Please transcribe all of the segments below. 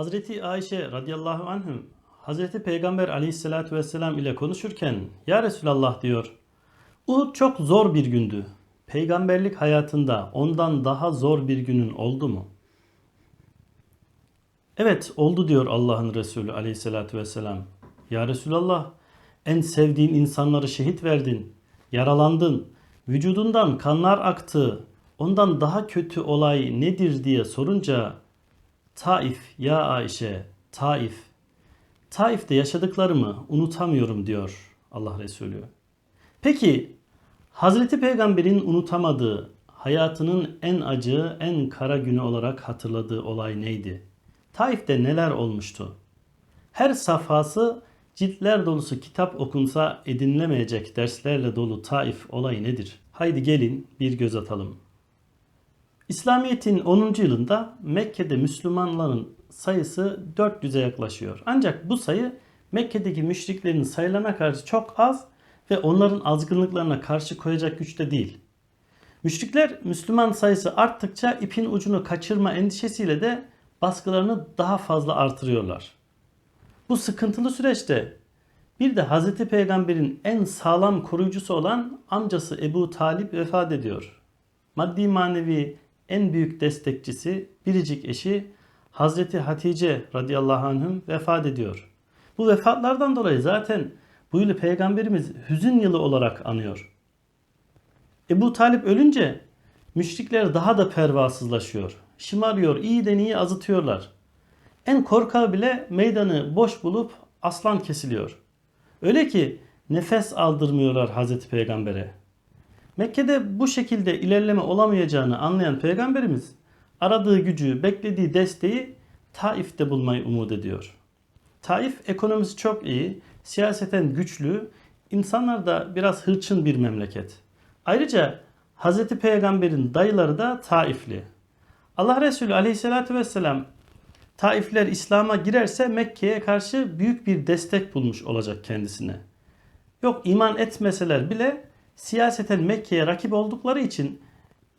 Hazreti Ayşe radıyallahu anhüm Hazreti Peygamber aleyhissalatü vesselam ile konuşurken Ya Resulallah diyor Uhud çok zor bir gündü. Peygamberlik hayatında ondan daha zor bir günün oldu mu? Evet oldu diyor Allah'ın Resulü aleyhissalatü vesselam. Ya Resulallah en sevdiğin insanları şehit verdin. Yaralandın. Vücudundan kanlar aktı. Ondan daha kötü olay nedir diye sorunca Taif ya Ayşe, Taif. Taif'te yaşadıklarımı unutamıyorum diyor Allah Resulü. Peki Hazreti Peygamber'in unutamadığı, hayatının en acı, en kara günü olarak hatırladığı olay neydi? Taif'te neler olmuştu? Her safhası ciltler dolusu kitap okunsa edinilemeyecek derslerle dolu Taif olayı nedir? Haydi gelin bir göz atalım. İslamiyet'in 10. yılında Mekke'de Müslümanların sayısı 400'e yaklaşıyor. Ancak bu sayı Mekke'deki müşriklerin sayılarına karşı çok az ve onların azgınlıklarına karşı koyacak güçte değil. Müşrikler Müslüman sayısı arttıkça ipin ucunu kaçırma endişesiyle de baskılarını daha fazla artırıyorlar. Bu sıkıntılı süreçte bir de Hz. Peygamber'in en sağlam koruyucusu olan amcası Ebu Talip vefat ediyor. Maddi manevi en büyük destekçisi biricik eşi Hazreti Hatice radıyallahu anhüm vefat ediyor. Bu vefatlardan dolayı zaten bu yılı Peygamberimiz hüzün yılı olarak anıyor. Ebu Talip ölünce müşrikler daha da pervasızlaşıyor. Şımarıyor, iyiden iyi azıtıyorlar. En korkağı bile meydanı boş bulup aslan kesiliyor. Öyle ki nefes aldırmıyorlar Hazreti Peygamber'e. Mekke'de bu şekilde ilerleme olamayacağını anlayan Peygamberimiz aradığı gücü, beklediği desteği Taif'te bulmayı umut ediyor. Taif ekonomisi çok iyi, siyaseten güçlü, insanlar da biraz hırçın bir memleket. Ayrıca Hz. Peygamber'in dayıları da Taifli. Allah Resulü aleyhissalatü vesselam Taifler İslam'a girerse Mekke'ye karşı büyük bir destek bulmuş olacak kendisine. Yok iman etmeseler bile siyaseten Mekke'ye rakip oldukları için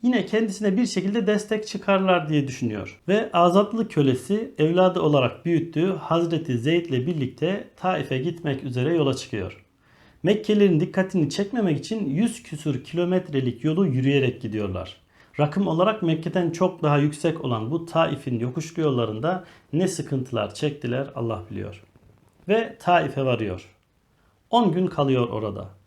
yine kendisine bir şekilde destek çıkarlar diye düşünüyor. Ve azatlı kölesi evladı olarak büyüttüğü Hazreti Zeyd ile birlikte Taif'e gitmek üzere yola çıkıyor. Mekkelilerin dikkatini çekmemek için 100 küsur kilometrelik yolu yürüyerek gidiyorlar. Rakım olarak Mekke'den çok daha yüksek olan bu Taif'in yokuşlu yollarında ne sıkıntılar çektiler Allah biliyor. Ve Taif'e varıyor. 10 gün kalıyor orada.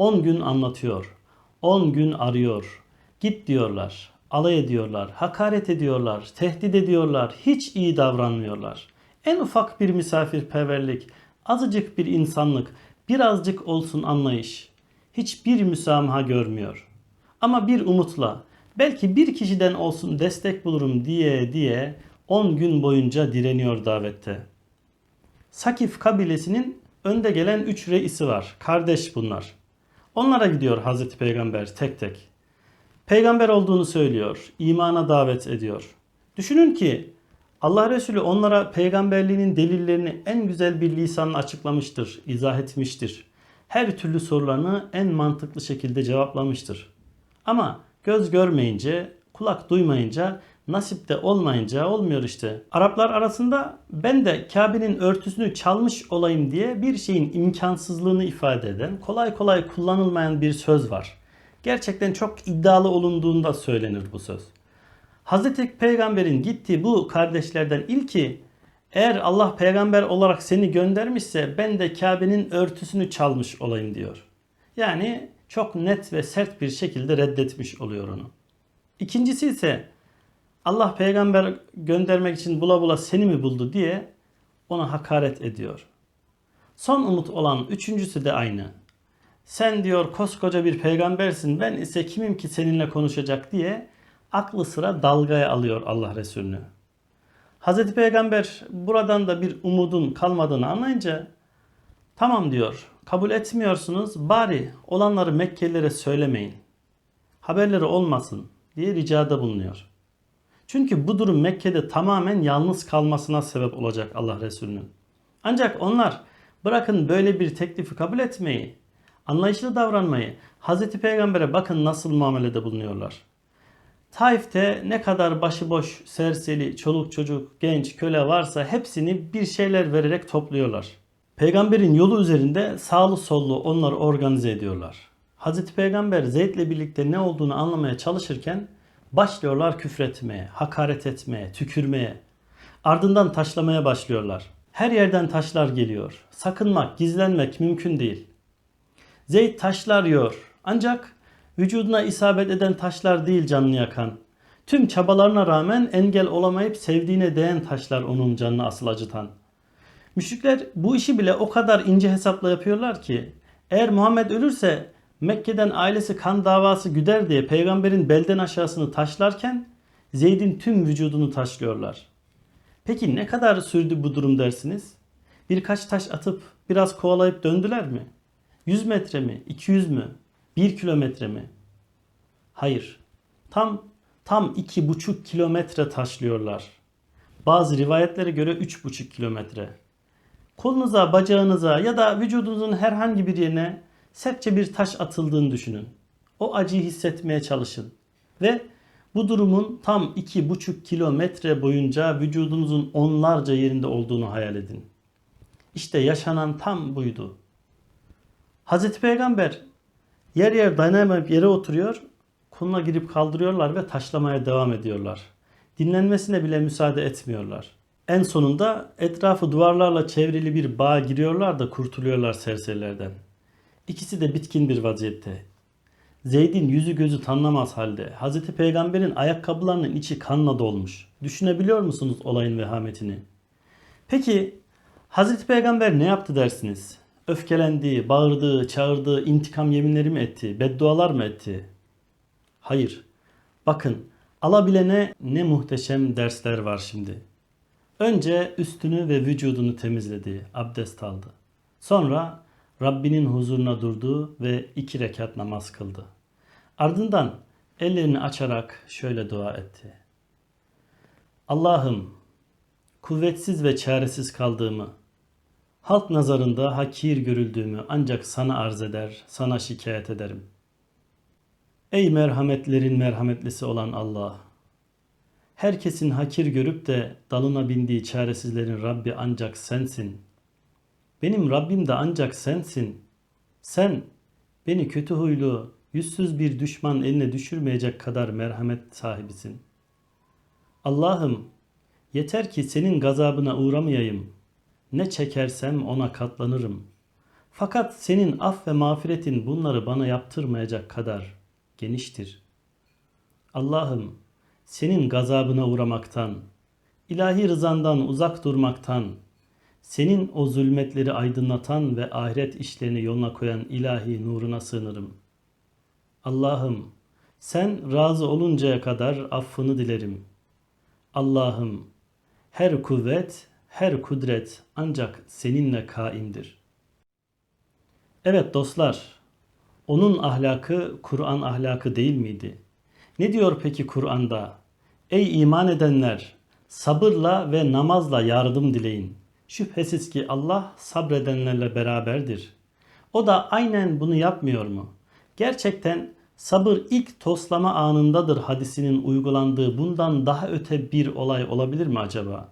10 gün anlatıyor. 10 gün arıyor. Git diyorlar. Alay ediyorlar. Hakaret ediyorlar. Tehdit ediyorlar. Hiç iyi davranmıyorlar. En ufak bir misafirperverlik, azıcık bir insanlık, birazcık olsun anlayış. Hiçbir müsamaha görmüyor. Ama bir umutla, belki bir kişiden olsun destek bulurum diye diye 10 gün boyunca direniyor davette. Sakif kabilesinin önde gelen 3 reisi var. Kardeş bunlar. Onlara gidiyor Hazreti Peygamber tek tek. Peygamber olduğunu söylüyor, imana davet ediyor. Düşünün ki Allah Resulü onlara peygamberliğinin delillerini en güzel bir lisanla açıklamıştır, izah etmiştir. Her türlü sorularını en mantıklı şekilde cevaplamıştır. Ama göz görmeyince, kulak duymayınca, nasipte olmayınca olmuyor işte. Araplar arasında ben de Kabe'nin örtüsünü çalmış olayım diye bir şeyin imkansızlığını ifade eden, kolay kolay kullanılmayan bir söz var. Gerçekten çok iddialı olunduğunda söylenir bu söz. Hazreti Peygamber'in gittiği bu kardeşlerden ilki eğer Allah peygamber olarak seni göndermişse ben de Kabe'nin örtüsünü çalmış olayım diyor. Yani çok net ve sert bir şekilde reddetmiş oluyor onu. İkincisi ise Allah peygamber göndermek için bula bula seni mi buldu diye ona hakaret ediyor. Son umut olan üçüncüsü de aynı. Sen diyor koskoca bir peygambersin ben ise kimim ki seninle konuşacak diye aklı sıra dalgaya alıyor Allah Resulünü. Hazreti Peygamber buradan da bir umudun kalmadığını anlayınca tamam diyor kabul etmiyorsunuz bari olanları Mekkelilere söylemeyin. Haberleri olmasın diye ricada bulunuyor. Çünkü bu durum Mekke'de tamamen yalnız kalmasına sebep olacak Allah Resulü'nün. Ancak onlar bırakın böyle bir teklifi kabul etmeyi, anlayışlı davranmayı, Hazreti Peygamber'e bakın nasıl muamelede bulunuyorlar. Taif'te ne kadar başıboş, serseri, çoluk çocuk, genç, köle varsa hepsini bir şeyler vererek topluyorlar. Peygamberin yolu üzerinde sağlı sollu onları organize ediyorlar. Hazreti Peygamber Zeyd'le birlikte ne olduğunu anlamaya çalışırken başlıyorlar küfretmeye, hakaret etmeye, tükürmeye. Ardından taşlamaya başlıyorlar. Her yerden taşlar geliyor. Sakınmak, gizlenmek mümkün değil. Zeyd taşlar yiyor. Ancak vücuduna isabet eden taşlar değil canını yakan. Tüm çabalarına rağmen engel olamayıp sevdiğine değen taşlar onun canını asıl acıtan. Müşrikler bu işi bile o kadar ince hesapla yapıyorlar ki eğer Muhammed ölürse Mekke'den ailesi kan davası güder diye peygamberin belden aşağısını taşlarken Zeyd'in tüm vücudunu taşlıyorlar. Peki ne kadar sürdü bu durum dersiniz? Birkaç taş atıp biraz kovalayıp döndüler mi? 100 metre mi? 200 mü? 1 kilometre mi? Hayır. Tam tam iki buçuk kilometre taşlıyorlar. Bazı rivayetlere göre üç buçuk kilometre. Kolunuza, bacağınıza ya da vücudunuzun herhangi bir yerine sertçe bir taş atıldığını düşünün. O acıyı hissetmeye çalışın. Ve bu durumun tam iki buçuk kilometre boyunca vücudunuzun onlarca yerinde olduğunu hayal edin. İşte yaşanan tam buydu. Hazreti Peygamber yer yer dayanamayıp yere oturuyor, koluna girip kaldırıyorlar ve taşlamaya devam ediyorlar. Dinlenmesine bile müsaade etmiyorlar. En sonunda etrafı duvarlarla çevrili bir bağa giriyorlar da kurtuluyorlar serserilerden. İkisi de bitkin bir vaziyette. Zeyd'in yüzü gözü tanınamaz halde. Hazreti Peygamber'in ayakkabılarının içi kanla dolmuş. Düşünebiliyor musunuz olayın vehametini? Peki Hazreti Peygamber ne yaptı dersiniz? Öfkelendi, bağırdı, çağırdı, intikam yeminleri mi etti, beddualar mı etti? Hayır. Bakın alabilene ne muhteşem dersler var şimdi. Önce üstünü ve vücudunu temizledi, abdest aldı. Sonra Rabbinin huzuruna durdu ve iki rekat namaz kıldı. Ardından ellerini açarak şöyle dua etti. Allah'ım kuvvetsiz ve çaresiz kaldığımı, halk nazarında hakir görüldüğümü ancak sana arz eder, sana şikayet ederim. Ey merhametlerin merhametlisi olan Allah! Herkesin hakir görüp de dalına bindiği çaresizlerin Rabbi ancak sensin. Benim Rabbim de ancak sensin. Sen beni kötü huylu, yüzsüz bir düşman eline düşürmeyecek kadar merhamet sahibisin. Allah'ım yeter ki senin gazabına uğramayayım. Ne çekersem ona katlanırım. Fakat senin af ve mağfiretin bunları bana yaptırmayacak kadar geniştir. Allah'ım senin gazabına uğramaktan, ilahi rızandan uzak durmaktan, senin o zulmetleri aydınlatan ve ahiret işlerini yoluna koyan ilahi nuruna sığınırım. Allah'ım sen razı oluncaya kadar affını dilerim. Allah'ım her kuvvet, her kudret ancak seninle kaimdir. Evet dostlar, onun ahlakı Kur'an ahlakı değil miydi? Ne diyor peki Kur'an'da? Ey iman edenler! Sabırla ve namazla yardım dileyin. Şüphesiz ki Allah sabredenlerle beraberdir. O da aynen bunu yapmıyor mu? Gerçekten sabır ilk toslama anındadır hadisinin uygulandığı bundan daha öte bir olay olabilir mi acaba?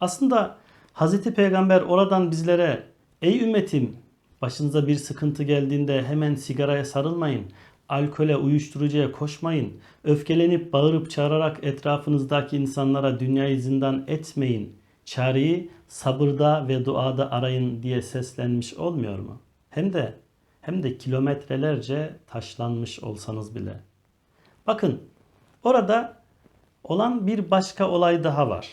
Aslında Hz. Peygamber oradan bizlere ey ümmetim başınıza bir sıkıntı geldiğinde hemen sigaraya sarılmayın alkole, uyuşturucuya koşmayın. Öfkelenip bağırıp çağırarak etrafınızdaki insanlara dünyayı zindan etmeyin. Çareyi sabırda ve duada arayın diye seslenmiş olmuyor mu? Hem de hem de kilometrelerce taşlanmış olsanız bile. Bakın orada olan bir başka olay daha var.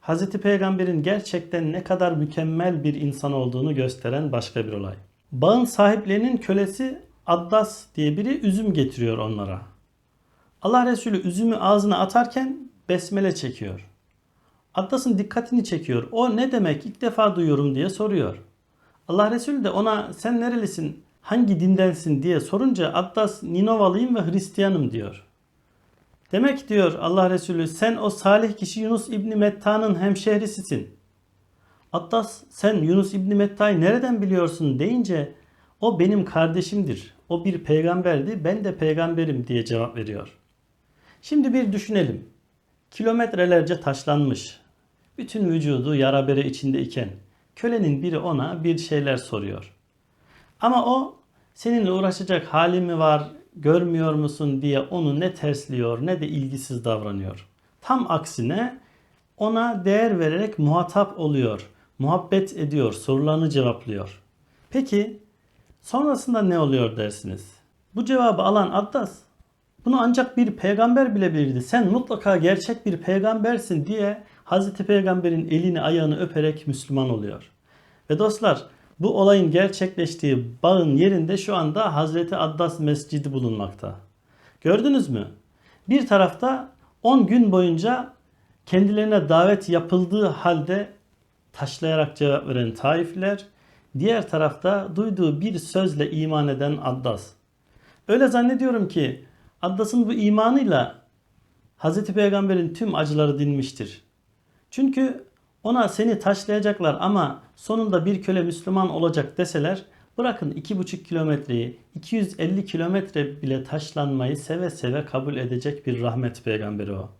Hz. Peygamber'in gerçekten ne kadar mükemmel bir insan olduğunu gösteren başka bir olay. Bağın sahiplerinin kölesi Addas diye biri üzüm getiriyor onlara. Allah Resulü üzümü ağzına atarken besmele çekiyor. Addas'ın dikkatini çekiyor. O ne demek ilk defa duyuyorum diye soruyor. Allah Resulü de ona sen nerelisin, hangi dindensin diye sorunca Addas Ninovalıyım ve Hristiyanım diyor. Demek diyor Allah Resulü sen o salih kişi Yunus İbni Metta'nın hemşehrisisin. Addas sen Yunus İbni Metta'yı nereden biliyorsun deyince o benim kardeşimdir. O bir peygamberdi, ben de peygamberim diye cevap veriyor. Şimdi bir düşünelim. Kilometrelerce taşlanmış. Bütün vücudu yara bere içinde iken kölenin biri ona bir şeyler soruyor. Ama o seninle uğraşacak hali mi var, görmüyor musun diye onu ne tersliyor ne de ilgisiz davranıyor. Tam aksine ona değer vererek muhatap oluyor, muhabbet ediyor, sorularını cevaplıyor. Peki sonrasında ne oluyor dersiniz? Bu cevabı alan Addas bunu ancak bir peygamber bilebilirdi. Sen mutlaka gerçek bir peygambersin diye Hazreti Peygamber'in elini ayağını öperek Müslüman oluyor. Ve dostlar bu olayın gerçekleştiği bağın yerinde şu anda Hazreti Addas Mescidi bulunmakta. Gördünüz mü? Bir tarafta 10 gün boyunca kendilerine davet yapıldığı halde taşlayarak cevap veren Taifliler, diğer tarafta duyduğu bir sözle iman eden Addas. Öyle zannediyorum ki Addas'ın bu imanıyla Hz. Peygamber'in tüm acıları dinmiştir. Çünkü ona seni taşlayacaklar ama sonunda bir köle Müslüman olacak deseler bırakın 2,5 kilometreyi 250 kilometre bile taşlanmayı seve seve kabul edecek bir rahmet peygamberi o.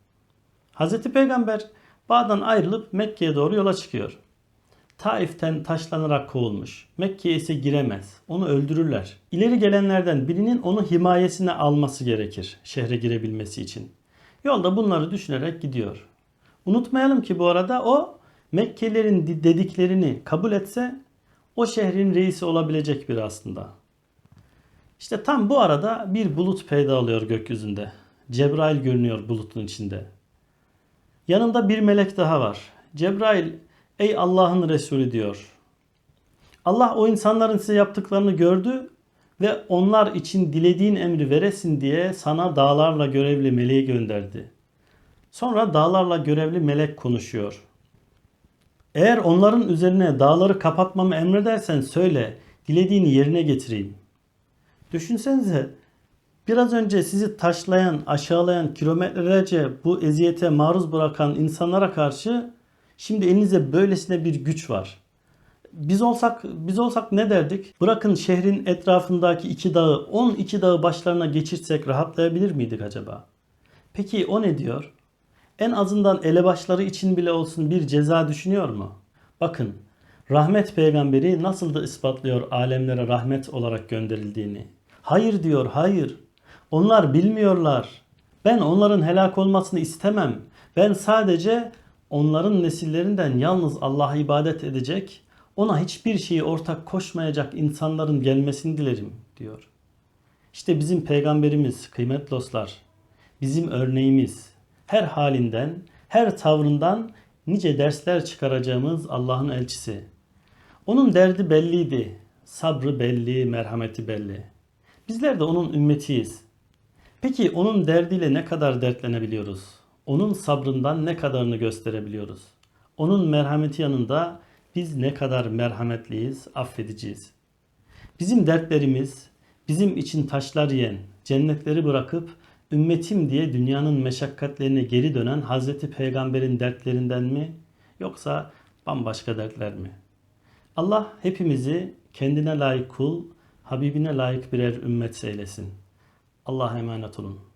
Hz. Peygamber bağdan ayrılıp Mekke'ye doğru yola çıkıyor. Taif'ten taşlanarak kovulmuş. Mekke'ye ise giremez. Onu öldürürler. İleri gelenlerden birinin onu himayesine alması gerekir şehre girebilmesi için. Yolda bunları düşünerek gidiyor. Unutmayalım ki bu arada o Mekkelilerin dediklerini kabul etse o şehrin reisi olabilecek biri aslında. İşte tam bu arada bir bulut peyda oluyor gökyüzünde. Cebrail görünüyor bulutun içinde. Yanında bir melek daha var. Cebrail ey Allah'ın Resulü diyor. Allah o insanların size yaptıklarını gördü ve onlar için dilediğin emri veresin diye sana dağlarla görevli meleği gönderdi. Sonra dağlarla görevli melek konuşuyor. Eğer onların üzerine dağları kapatmamı emredersen söyle, dilediğini yerine getireyim. Düşünsenize, biraz önce sizi taşlayan, aşağılayan, kilometrelerce bu eziyete maruz bırakan insanlara karşı şimdi elinizde böylesine bir güç var. Biz olsak biz olsak ne derdik? Bırakın şehrin etrafındaki iki dağı, 12 dağı başlarına geçirsek rahatlayabilir miydik acaba? Peki o ne diyor? En azından elebaşları için bile olsun bir ceza düşünüyor mu? Bakın, rahmet peygamberi nasıl da ispatlıyor alemlere rahmet olarak gönderildiğini. Hayır diyor, hayır. Onlar bilmiyorlar. Ben onların helak olmasını istemem. Ben sadece onların nesillerinden yalnız Allah'a ibadet edecek, ona hiçbir şeyi ortak koşmayacak insanların gelmesini dilerim diyor. İşte bizim peygamberimiz kıymetli dostlar. Bizim örneğimiz her halinden, her tavrından nice dersler çıkaracağımız Allah'ın elçisi. Onun derdi belliydi. Sabrı belli, merhameti belli. Bizler de onun ümmetiyiz. Peki onun derdiyle ne kadar dertlenebiliyoruz? Onun sabrından ne kadarını gösterebiliyoruz? Onun merhameti yanında biz ne kadar merhametliyiz, affediciyiz. Bizim dertlerimiz, bizim için taşlar yiyen, cennetleri bırakıp ümmetim diye dünyanın meşakkatlerine geri dönen Hazreti Peygamber'in dertlerinden mi yoksa bambaşka dertler mi? Allah hepimizi kendine layık kul, Habibine layık birer ümmet eylesin. Allah'a emanet olun.